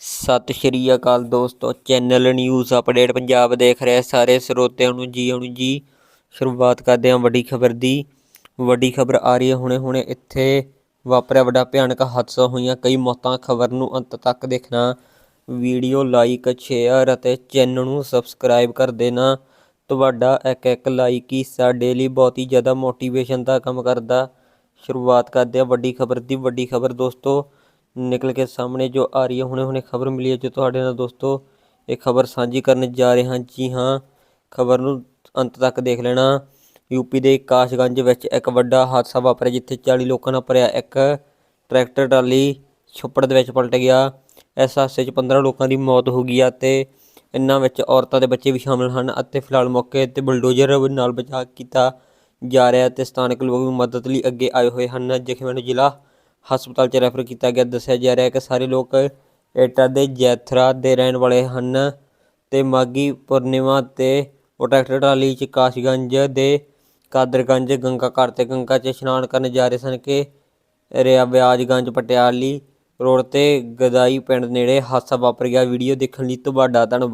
ਸਤਿ ਸ਼੍ਰੀ ਅਕਾਲ ਦੋਸਤੋ, channel news update Punjab ਦੇਖ ਰਹੇ ਸਾਰੇ ਸਰੋਤਿਆਂ ਨੂੰ ਜੀ ਆਉਣ ਜੀ ਸ਼ੁਰੂਆਤ ਕਰਦੇ ਹਾਂ ਵੱਡੀ ਖਬਰ ਦੀ। ਵੱਡੀ ਖਬਰ ਆ ਰਹੀ ਹੈ ਹੁਣੇ ਹੁਣੇ ਇੱਥੇ ਵਾਪਰਿਆ ਵੱਡਾ ਭਿਆਨਕ ਹਾਦਸਾ ਹੋਈਆਂ ਕਈ ਮੌਤਾਂ। ਖਬਰ ਨੂੰ ਅੰਤ ਤੱਕ ਦੇਖਣਾ, ਵੀਡੀਓ ਲਾਈਕ, ਸ਼ੇਅਰ ਅਤੇ ਚੈਨਲ ਨੂੰ ਸਬਸਕ੍ਰਾਈਬ ਕਰ ਦੇਣਾ। ਤੁਹਾਡਾ ਇੱਕ ਇੱਕ ਲਾਈਕ ਹੀ ਸਾਡੇ ਲਈ ਬਹੁਤ ਹੀ ਜ਼ਿਆਦਾ ਮੋਟੀਵੇਸ਼ਨ ਦਾ ਕੰਮ ਕਰਦਾ। ਸ਼ੁਰੂਆਤ ਕਰਦੇ ਹਾਂ ਵੱਡੀ ਖਬਰ ਦੀ। ਵੱਡੀ ਖਬਰ ਦੋਸਤੋ ਨਿਕਲ ਕੇ ਸਾਹਮਣੇ ਜੋ ਆ ਰਹੀ ਹੈ, ਹੁਣੇ ਹੁਣੇ ਖਬਰ ਮਿਲੀ ਹੈ ਜੋ ਤੁਹਾਡੇ ਨਾਲ ਦੋਸਤੋ, ਇਹ ਖਬਰ ਸਾਂਝੀ ਕਰਨ ਜਾ ਰਹੇ ਹਾਂ ਜੀ ਹਾਂ। ਖਬਰ ਨੂੰ ਅੰਤ ਤੱਕ ਦੇਖ ਲੈਣਾ। ਯੂਪੀ ਦੇ ਕਾਸ਼ਗੰਜ ਵਿੱਚ ਇੱਕ ਵੱਡਾ ਹਾਦਸਾ ਵਾਪਰਿਆ ਜਿੱਥੇ 40 ਲੋਕਾਂ ਨਾਲ ਭਰਿਆ ਇੱਕ ਟਰੈਕਟਰ ਟਰਾਲੀ ਛੁੱਪੜ ਦੇ ਵਿੱਚ ਪਲਟ ਗਿਆ। ਇਸ ਹਾਦਸੇ 'ਚ 15 ਲੋਕਾਂ ਦੀ ਮੌਤ ਹੋ ਗਈ ਅਤੇ ਤੇ ਇਨ੍ਹਾਂ ਵਿੱਚ ਔਰਤਾਂ ਦੇ ਬੱਚੇ ਵੀ ਸ਼ਾਮਲ ਹਨ ਅਤੇ ਫਿਲਹਾਲ ਮੌਕੇ ਤੇ ਬੁਲਡੋਜ਼ਰ ਨਾਲ ਬਚਾਅ ਕੀਤਾ ਜਾ ਰਿਹਾ ਤੇ ਸਥਾਨਕ ਲੋਕ ਵੀ ਮਦਦ ਲਈ ਅੱਗੇ ਆਏ ਹੋਏ ਹਨ। ਜ਼ਖਮੀਆਂ ਨੂੰ ਜ਼ਿਲ੍ਹਾ ਹਸਪਤਾਲ 'ਚ ਰੈਫਰ ਕੀਤਾ ਗਿਆ। ਦੱਸਿਆ ਜਾ ਰਿਹਾ ਹੈ ਕਿ ਸਾਰੇ ਲੋਕ ਏਟਾ ਦੇ ਜੈਥਰਾ ਦੇ ਰਹਿਣ ਵਾਲੇ ਹਨ ਤੇ ਮਾਗੀ ਪੂਰਨਿਮਾ ਤੇ ਪ੍ਰੋਟੈਕਟਰ ਟਰਾਲੀ 'ਚ ਕਾਸ਼ਗੰਜ ਦੇ ਕਾਦਰਗੰਜ ਗੰਗਾ ਘਾਟ ਤੇ ਗੰਗਾ 'ਚ ਇਸ਼ਨਾਨ ਕਰਨ ਜਾ ਰਹੇ ਸਨ ਕਿ ਰਿਆ ਵਿਆਜਗੰਜ ਪਟਿਆਲੀ ਰੋਡ ਤੇ ਗਦਾਈ ਪਿੰਡ ਨੇੜੇ ਹਾਦਸਾ ਵਾਪਰ ਗਿਆ। ਵੀਡੀਓ ਦੇਖਣ ਲਈ ਤੁਹਾਡਾ ਧੰਨਵਾਦ।